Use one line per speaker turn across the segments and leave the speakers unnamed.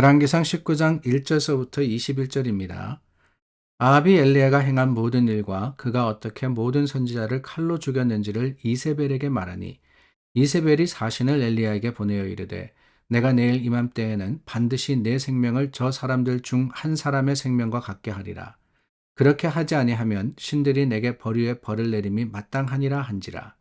열왕기상 19장 1절서부터 21절입니다. 아합이 엘리야가 행한 모든 일과 그가 어떻게 모든 선지자를 칼로 죽였는지를 이세벨에게 말하니 이세벨이 사신을 엘리야에게 보내어 이르되 내가 내일 이맘때에는 반드시 내 생명을 저 사람들 중 한 사람의 생명과 같게 하리라. 그렇게 하지 아니하면 신들이 내게 벌위에 벌을 내림이 마땅하니라 한지라.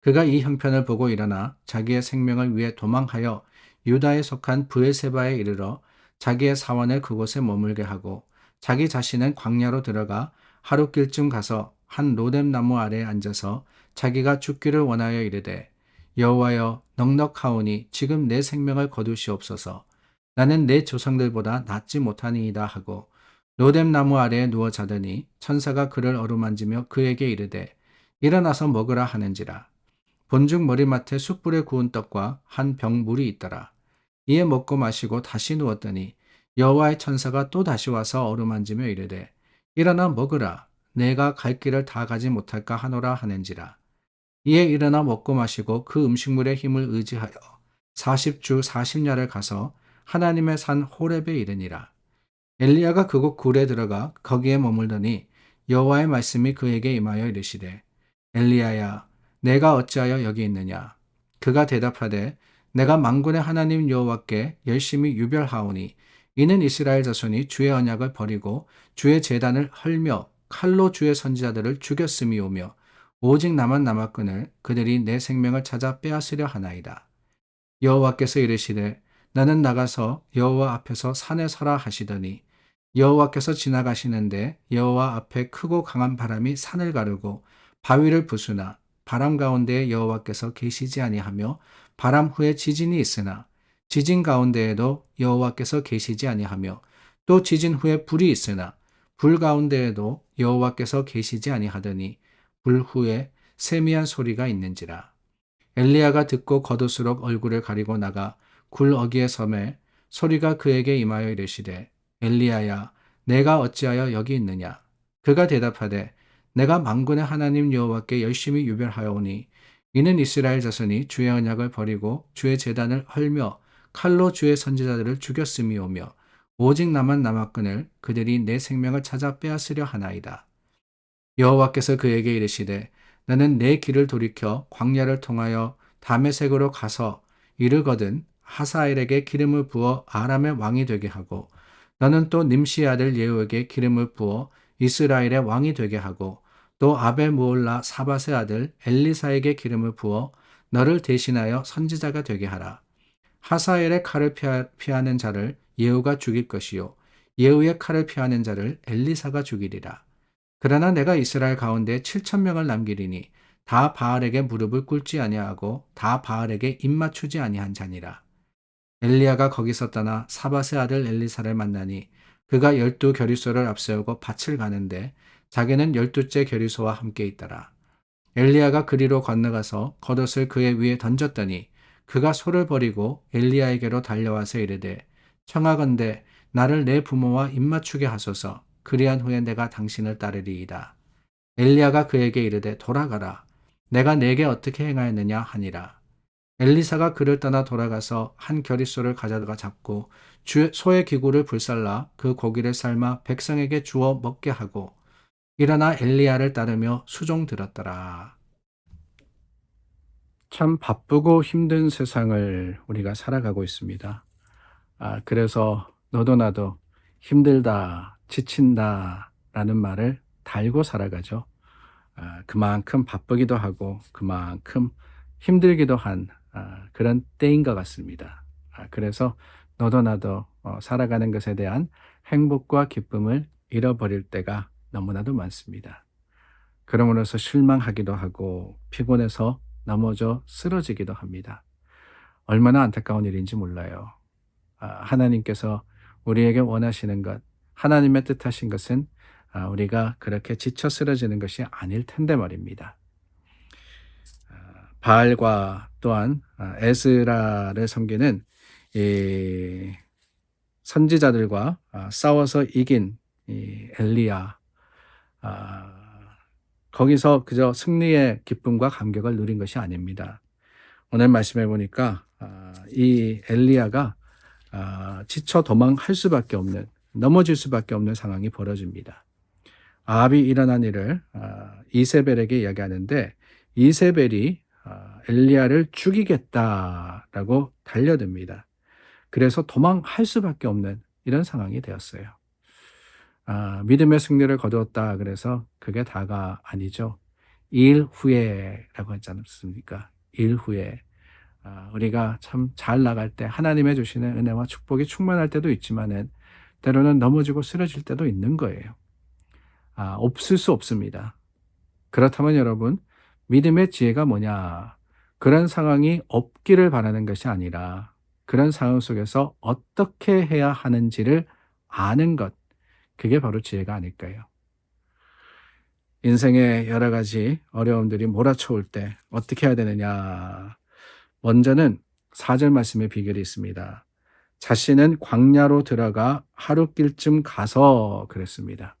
그가 이 형편을 보고 일어나 자기의 생명을 위해 도망하여 유다에 속한 브에세바에 이르러 자기의 사원을 그곳에 머물게 하고 자기 자신은 광야로 들어가 하룻길쯤 가서 한 로뎀 나무 아래에 앉아서 자기가 죽기를 원하여 이르되 여호와여 넉넉하오니 지금 내 생명을 거두시옵소서. 나는 내 조상들보다 낫지 못하니이다 하고 로뎀 나무 아래에 누워 자더니 천사가 그를 어루만지며 그에게 이르되 일어나서 먹으라 하는지라. 본죽 머리맡에 숯불에 구운 떡과 한 병 물이 있더라 이에 먹고 마시고 다시 누웠더니 여호와의 천사가 또 다시 와서 어루만지며 이르되 일어나 먹으라. 내가 갈 길을 다 가지 못할까 하노라 하는지라. 이에 일어나 먹고 마시고 그 음식물의 힘을 의지하여 40주 40야를 가서 하나님의 산 호렙에 이르니라. 엘리야가 그곳 굴에 들어가 거기에 머물더니 여호와의 말씀이 그에게 임하여 이르시되 엘리야야 내가 어찌하여 여기 있느냐? 그가 대답하되 내가 만군의 하나님 여호와께 열심히 유별하오니 이는 이스라엘 자손이 주의 언약을 버리고 주의 재단을 헐며 칼로 주의 선지자들을 죽였음이오며 오직 나만 남았거늘 그들이 내 생명을 찾아 빼앗으려 하나이다. 여호와께서 이르시되 나는 나가서 여호와 앞에서 산에 서라 하시더니 여호와께서 지나가시는데 여호와 앞에 크고 강한 바람이 산을 가르고 바위를 부수나 바람 가운데에 여호와께서 계시지 아니하며 바람 후에 지진이 있으나 지진 가운데에도 여호와께서 계시지 아니하며 또 지진 후에 불이 있으나 불 가운데에도 여호와께서 계시지 아니하더니 불 후에 세미한 소리가 있는지라. 엘리야가 듣고 겉옷으로 얼굴을 가리고 나가 굴 어기에 섬에 소리가 그에게 임하여 이르시되 엘리야야 내가 어찌하여 여기 있느냐? 그가 대답하되 내가 만군의 하나님 여호와께 열심히 유별하여 오니 이는 이스라엘 자손이 주의 언약을 버리고 주의 재단을 헐며 칼로 주의 선지자들을 죽였음이 오며 오직 나만 남았거늘 그들이 내 생명을 찾아 빼앗으려 하나이다. 여호와께서 그에게 이르시되 너는 내 길을 돌이켜 광야를 통하여 다메색으로 가서 이르거든 하사엘에게 기름을 부어 아람의 왕이 되게 하고 너는 또 님시 아들 예후에게 기름을 부어 이스라엘의 왕이 되게 하고 또 아벨 무올라 사바세 아들 엘리사에게 기름을 부어 너를 대신하여 선지자가 되게 하라. 하사엘의 칼을 피하는 자를 예후가 죽일 것이요 예후의 칼을 피하는 자를 엘리사가 죽이리라. 그러나 내가 이스라엘 가운데 7천 명을 남기리니 다 바알에게 무릎을 꿇지 아니하고 다 바알에게 입 맞추지 아니한 자니라. 엘리야가 거기서 떠나 사바세 아들 엘리사를 만나니 그가 열두 결의소를 앞세우고 밭을 가는데 자기는 열두째 결의소와 함께 있더라. 엘리야가 그리로 건너가서 겉옷을 그의 위에 던졌더니 그가 소를 버리고 엘리야에게로 달려와서 이르되 청하건대 나를 내 부모와 입맞추게 하소서 그리한 후에 내가 당신을 따르리이다. 엘리야가 그에게 이르되 돌아가라 내가 내게 어떻게 행하였느냐 하니라. 엘리사가 그를 떠나 돌아가서 한 결의소를 가져다가 잡고 소의 기구를 불살라 그 고기를 삶아 백성에게 주어 먹게 하고 일어나 엘리야를 따르며 수종 들었더라. 참 바쁘고 힘든 세상을 우리가 살아가고 있습니다. 아, 그래서 너도 나도 힘들다, 지친다 라는 말을 달고 살아가죠. 아, 그만큼 바쁘기도 하고 그만큼 힘들기도 한 아, 그런 때인 것 같습니다. 아, 그래서 너도 나도 어, 살아가는 것에 대한 행복과 기쁨을 잃어버릴 때가 너무나도 많습니다. 그러므로서 실망하기도 하고 피곤해서 넘어져 쓰러지기도 합니다. 얼마나 안타까운 일인지 몰라요. 아, 하나님께서 우리에게 원하시는 것, 하나님의 뜻하신 것은 아, 우리가 그렇게 지쳐 쓰러지는 것이 아닐 텐데 말입니다. 아, 바알과 또한 에스라를 섬기는 선지자들과 싸워서 이긴 엘리야 아, 거기서 그저 승리의 기쁨과 감격을 누린 것이 아닙니다. 오늘 말씀해 보니까 아, 이 엘리야가 아, 지쳐 도망할 수밖에 없는 넘어질 수밖에 없는 상황이 벌어집니다. 아합이 일어난 일을 아, 이세벨에게 이야기하는데 이세벨이 아, 엘리야를 죽이겠다라고 달려듭니다. 그래서 도망할 수밖에 없는 이런 상황이 되었어요. 아, 믿음의 승리를 거두었다. 그래서 그게 다가 아니죠. 일 후에라고 하지 않습니까? 일 후에. 아, 우리가 참 잘 나갈 때 하나님의 주시는 은혜와 축복이 충만할 때도 있지만은 때로는 넘어지고 쓰러질 때도 있는 거예요. 아, 없을 수 없습니다. 그렇다면 여러분, 믿음의 지혜가 뭐냐? 그런 상황이 없기를 바라는 것이 아니라 그런 상황 속에서 어떻게 해야 하는지를 아는 것. 그게 바로 지혜가 아닐까요? 인생의 여러 가지 어려움들이 몰아쳐올 때 어떻게 해야 되느냐. 먼저는 사절 말씀의 비결이 있습니다. 자신은 광야로 들어가 하루길쯤 가서 그랬습니다.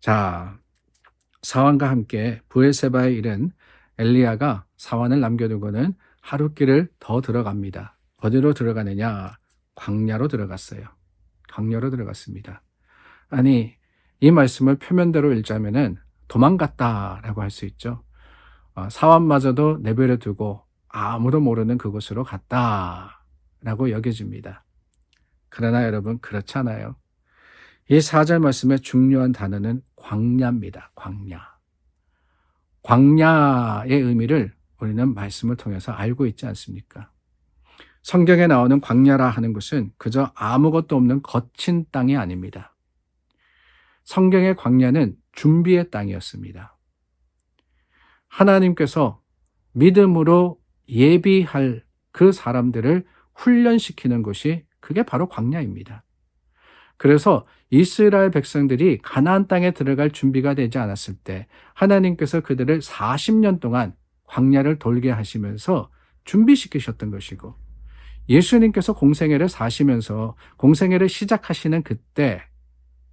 자, 사환과 함께 부엘세바에 이른 엘리야가 사환을 남겨두고는 하루길을 더 들어갑니다. 어디로 들어가느냐? 광야로 들어갔어요. 광야로 들어갔습니다. 아니, 이 말씀을 표면대로 읽자면은 도망갔다라고 할 수 있죠. 어, 사환마저도 내버려 두고 아무도 모르는 그곳으로 갔다라고 여겨집니다. 그러나 여러분 그렇지 않아요. 이 사절 말씀의 중요한 단어는 광야입니다. 광야. 광야의 의미를 우리는 말씀을 통해서 알고 있지 않습니까? 성경에 나오는 광야라 하는 것은 그저 아무것도 없는 거친 땅이 아닙니다. 성경의 광야는 준비의 땅이었습니다. 하나님께서 믿음으로 예비할 그 사람들을 훈련시키는 것이 그게 바로 광야입니다. 그래서 이스라엘 백성들이 가나안 땅에 들어갈 준비가 되지 않았을 때 하나님께서 그들을 40년 동안 광야를 돌게 하시면서 준비시키셨던 것이고 예수님께서 공생애를 사시면서 공생애를 시작하시는 그때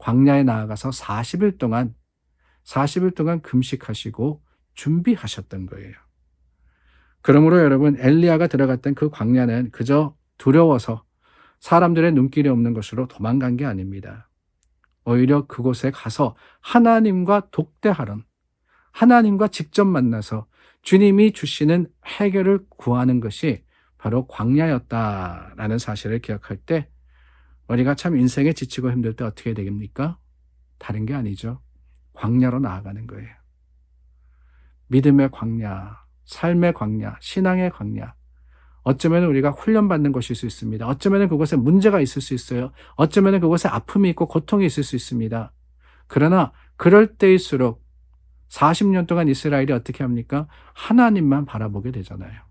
광야에 나아가서 40일 동안 40일 동안 금식하시고 준비하셨던 거예요. 그러므로 여러분 엘리야가 들어갔던 그 광야는 그저 두려워서 사람들의 눈길이 없는 것으로 도망간 게 아닙니다. 오히려 그곳에 가서 하나님과 독대하던 하나님과 직접 만나서 주님이 주시는 해결을 구하는 것이 바로 광야였다라는 사실을 기억할 때 우리가 참 인생에 지치고 힘들 때 어떻게 되겠습니까? 다른 게 아니죠. 광야로 나아가는 거예요. 믿음의 광야, 삶의 광야, 신앙의 광야. 어쩌면 우리가 훈련받는 것일 수 있습니다. 어쩌면 그곳에 문제가 있을 수 있어요. 어쩌면 그곳에 아픔이 있고 고통이 있을 수 있습니다. 그러나 그럴 때일수록 40년 동안 이스라엘이 어떻게 합니까? 하나님만 바라보게 되잖아요.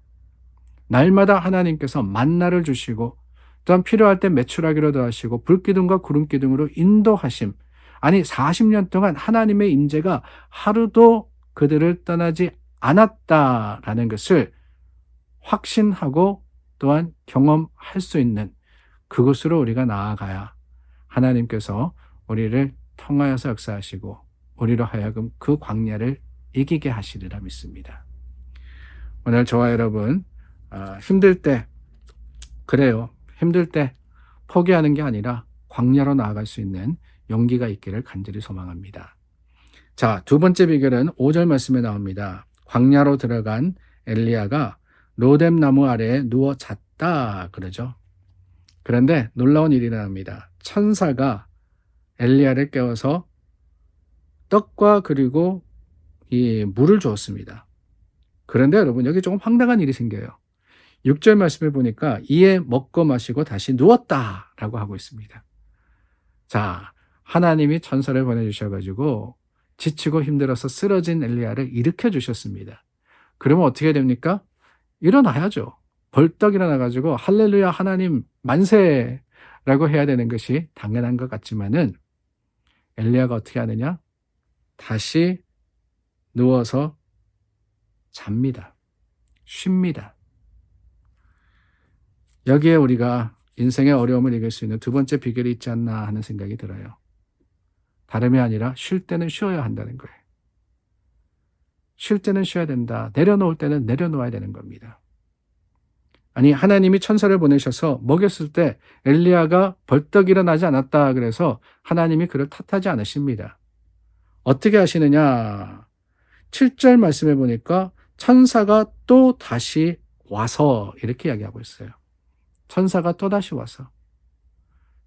날마다 하나님께서 만나를 주시고 또한 필요할 때 매출하기로도 하시고 불기둥과 구름기둥으로 인도하심. 아니 40년 동안 하나님의 임재가 하루도 그들을 떠나지 않았다라는 것을 확신하고 또한 경험할 수 있는 그곳으로 우리가 나아가야 하나님께서 우리를 통하여서 역사하시고 우리로 하여금 그 광야를 이기게 하시리라 믿습니다. 오늘 저와 여러분 아, 힘들 때 그래요. 힘들 때 포기하는 게 아니라 광야로 나아갈 수 있는 용기가 있기를 간절히 소망합니다. 자, 두 번째 비결은 5절 말씀에 나옵니다. 광야로 들어간 엘리야가 로뎀 나무 아래에 누워 잤다 그러죠. 그런데 놀라운 일이 일어납니다. 천사가 엘리야를 깨워서 떡과 그리고 이 물을 주었습니다. 그런데 여러분 여기 조금 황당한 일이 생겨요. 6절 말씀을 보니까 이에 먹고 마시고 다시 누웠다라고 하고 있습니다. 자, 하나님이 천사를 보내 주셔 가지고 지치고 힘들어서 쓰러진 엘리야를 일으켜 주셨습니다. 그러면 어떻게 됩니까? 일어나야죠. 벌떡 일어나 가지고 할렐루야 하나님 만세라고 해야 되는 것이 당연한 것 같지만은 엘리야가 어떻게 하느냐? 다시 누워서 잡니다. 쉽니다. 여기에 우리가 인생의 어려움을 이길 수 있는 두 번째 비결이 있지 않나 하는 생각이 들어요. 다름이 아니라 쉴 때는 쉬어야 한다는 거예요. 쉴 때는 쉬어야 된다. 내려놓을 때는 내려놓아야 되는 겁니다. 아니 하나님이 천사를 보내셔서 먹였을 때 엘리야가 벌떡 일어나지 않았다 그래서 하나님이 그를 탓하지 않으십니다. 어떻게 하시느냐? 7절 말씀해 보니까 천사가 또 다시 와서 이렇게 이야기하고 있어요. 천사가 또 다시 와서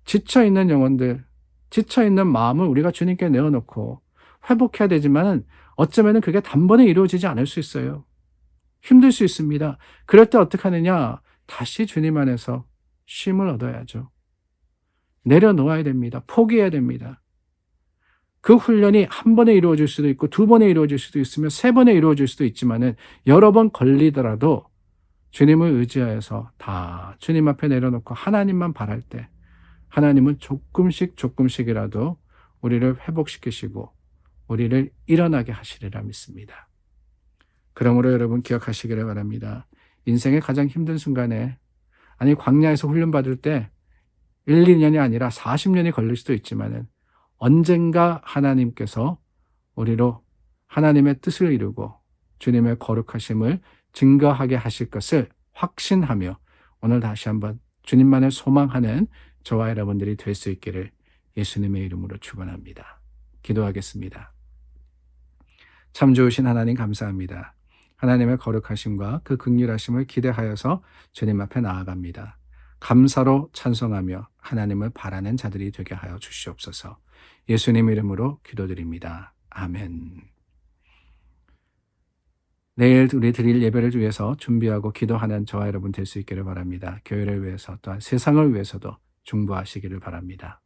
지쳐 있는 영혼들, 지쳐 있는 마음을 우리가 주님께 내어놓고 회복해야 되지만 어쩌면 그게 단번에 이루어지지 않을 수 있어요. 힘들 수 있습니다. 그럴 때 어떻게 하느냐? 다시 주님 안에서 쉼을 얻어야죠. 내려놓아야 됩니다. 포기해야 됩니다. 그 훈련이 한 번에 이루어질 수도 있고 두 번에 이루어질 수도 있으며 세 번에 이루어질 수도 있지만은 여러 번 걸리더라도 주님을 의지하여서 다 주님 앞에 내려놓고 하나님만 바랄 때 하나님은 조금씩 조금씩이라도 우리를 회복시키시고 우리를 일어나게 하시리라 믿습니다. 그러므로 여러분 기억하시기를 바랍니다. 인생의 가장 힘든 순간에 아니 광야에서 훈련 받을 때 1, 2년이 아니라 40년이 걸릴 수도 있지만은 언젠가 하나님께서 우리로 하나님의 뜻을 이루고 주님의 거룩하심을 증거하게 하실 것을 확신하며 오늘 다시 한번 주님만을 소망하는 저와 여러분들이 될 수 있기를 예수님의 이름으로 축원합니다. 기도하겠습니다. 참 좋으신 하나님 감사합니다. 하나님의 거룩하심과 그 극률하심을 기대하여서 주님 앞에 나아갑니다. 감사로 찬송하며 하나님을 바라는 자들이 되게 하여 주시옵소서. 예수님 이름으로 기도드립니다. 아멘. 내일 우리 드릴 예배를 위해서 준비하고 기도하는 저와 여러분 될 수 있기를 바랍니다. 교회를 위해서 또한 세상을 위해서도 중보하시기를 바랍니다.